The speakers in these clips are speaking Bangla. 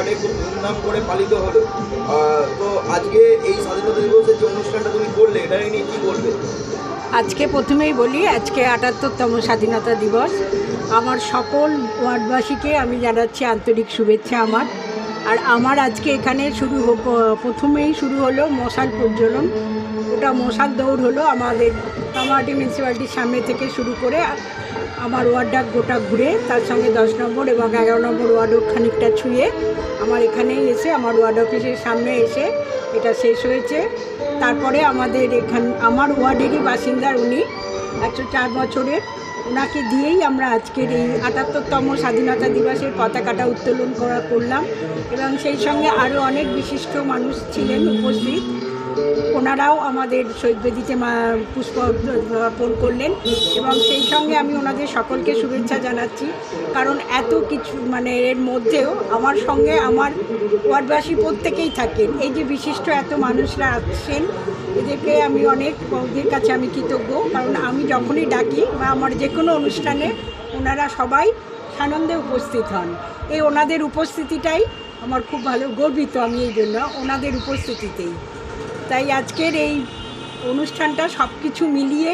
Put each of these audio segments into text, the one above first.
ওয়ার্ডে খুব ধুমধাম করে পালিত হলো তো আজকে এই স্বাধীনতা দিবসের যে অনুষ্ঠানটা তুমি করলে, এটা নিয়ে কী করবে আজকে প্রথমেই বলি, আজকে আটাত্তরতম স্বাধীনতা দিবস। আমার সকল ওয়ার্ডবাসীকে আমি জানাচ্ছি আন্তরিক শুভেচ্ছা আমার। আর আমার আজকে এখানে শুরু প্রথমেই শুরু হলো মশাল প্রজ্বলন। ওটা মশাল দৌড় হলো আমাদের কামাহাটি মিউনিসিপ্যালিটির সামনে থেকে শুরু করে আমার ওয়ার্ডটা গোটা ঘুরে, তার সঙ্গে দশ নম্বর এবং এগারো নম্বর ওয়ার্ডও খানিকটা ছুঁয়ে আমার এখানেই এসে, আমার ওয়ার্ড অফিসের সামনে এসে এটা শেষ হয়েছে। তারপরে আমাদের এখান, আমার ওয়ার্ডেরই বাসিন্দার উনি একশো চার বছরের, ওনাকে দিয়েই আমরা আজকের এই আটাত্তরতম স্বাধীনতা দিবসের পতাকাটা উত্তোলন করা করলাম এবং সেই সঙ্গে আরও অনেক বিশিষ্ট মানুষ ছিলেন উপস্থিত। ওনারাও আমাদের শহীদ মা- পুষ্প অর্পণ করলেন এবং সেই সঙ্গে আমি ওনাদের সকলকে শুভেচ্ছা জানাচ্ছি। কারণ এত কিছু মানে এর মধ্যেও আমার সঙ্গে আমার ওয়ার্ডবাসী প্রত্যেকেই থাকেন। এই যে বিশিষ্ট এত মানুষরা আসছেন এদেরকে আমি অনেক ওদের কাছে আমি কৃতজ্ঞ। কারণ আমি যখনই ডাকি বা আমার যে কোনো অনুষ্ঠানে ওনারা সবাই সানন্দে উপস্থিত হন। এই ওনাদের উপস্থিতিটাই আমার খুব ভালো গর্বিত আমি এই জন্য ওনাদের উপস্থিতিতেই। তাই আজকের এই অনুষ্ঠানটা সব কিছু মিলিয়ে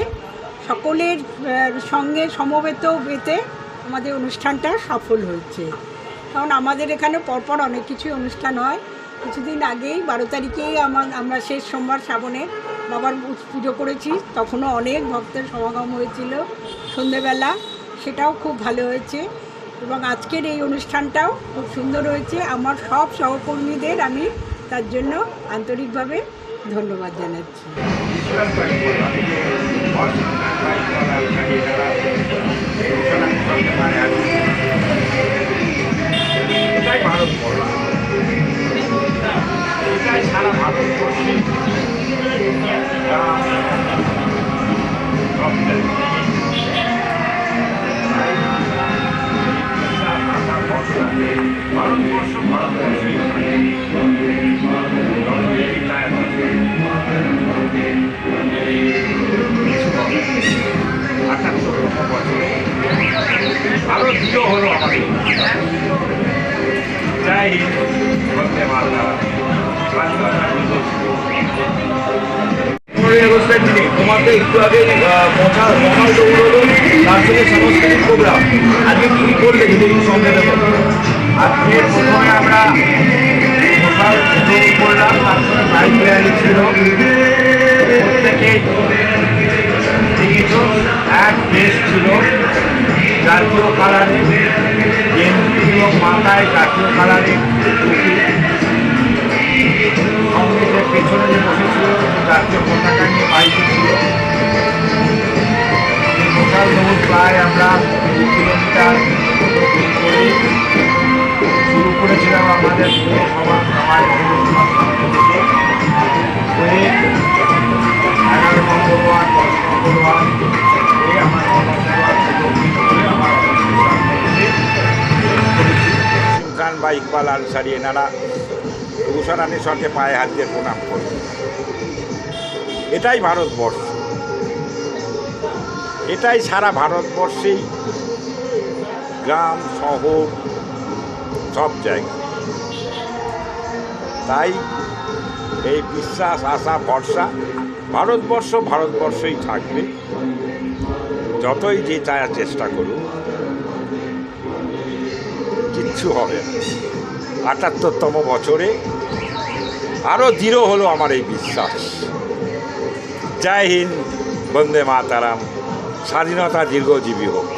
সকলের সঙ্গে সমবেত পেতে আমাদের অনুষ্ঠানটা সফল হয়েছে। কারণ আমাদের এখানে পরপর অনেক কিছুই অনুষ্ঠান হয়। কিছুদিন আগেই বারো তারিখেই আমার, আমরা শেষ সোমবার শ্রাবণে বাবার পুজো করেছি। তখনও অনেক ভক্তের সমাগম হয়েছিল সন্ধেবেলা। সেটাও খুব ভালো হয়েছে এবং আজকের এই অনুষ্ঠানটাও খুব সুন্দর হয়েছে। আমার সব সহকর্মীদের আমি তার জন্য আন্তরিকভাবে ধন্যবাদ জানাচ্ছি। এটাই পনেরোই আগস্টের তোমাকে একটু আগে মশাল মশাল দৌড় হলো তার সঙ্গে সাংস্কৃতিক প্রোগ্রাম। আজকে কী করলে যদি একটু সঙ্গে দেবো আজকে প্রথমে আমরা দৌড় করলাম প্রত্যেকে দেখেছ এক দেশ ছিল, জাতীয় কালারে। গেঞ্জি এবং মাথায় জাতীয় সঙ্গীতের পেছনে যে বসেছিল জাতীয় পতাকা নিয়ে বাইকে ছিল এই দৌড় প্রায় আমরা দু কিলোমিটার করে। শুরু করেছিলাম আমাদের পক্ষ থেকে হয়ে এগারো নম্বর আমার বা ইকবাল আনসারি এনারা উষারানের সঙ্গে পায়ে হাত দিয়ে প্রণাম করে এটাই ভারতবর্ষ। এটাই সারা ভারতবর্ষেই গ্রাম, শহর, সব জায়গা। তাই এই বিশ্বাস, আশা, ভরসা ভারতবর্ষ ভারতবর্ষই থাকবে। যতই যে চায় চেষ্টা করুন কিচ্ছু হবে। না আটাত্তরতম বছরে আরও দৃঢ় হলো আমার এই বিশ্বাস। জয় হিন্দ, বন্দে মাতারাম, স্বাধীনতা দীর্ঘজীবী হোক।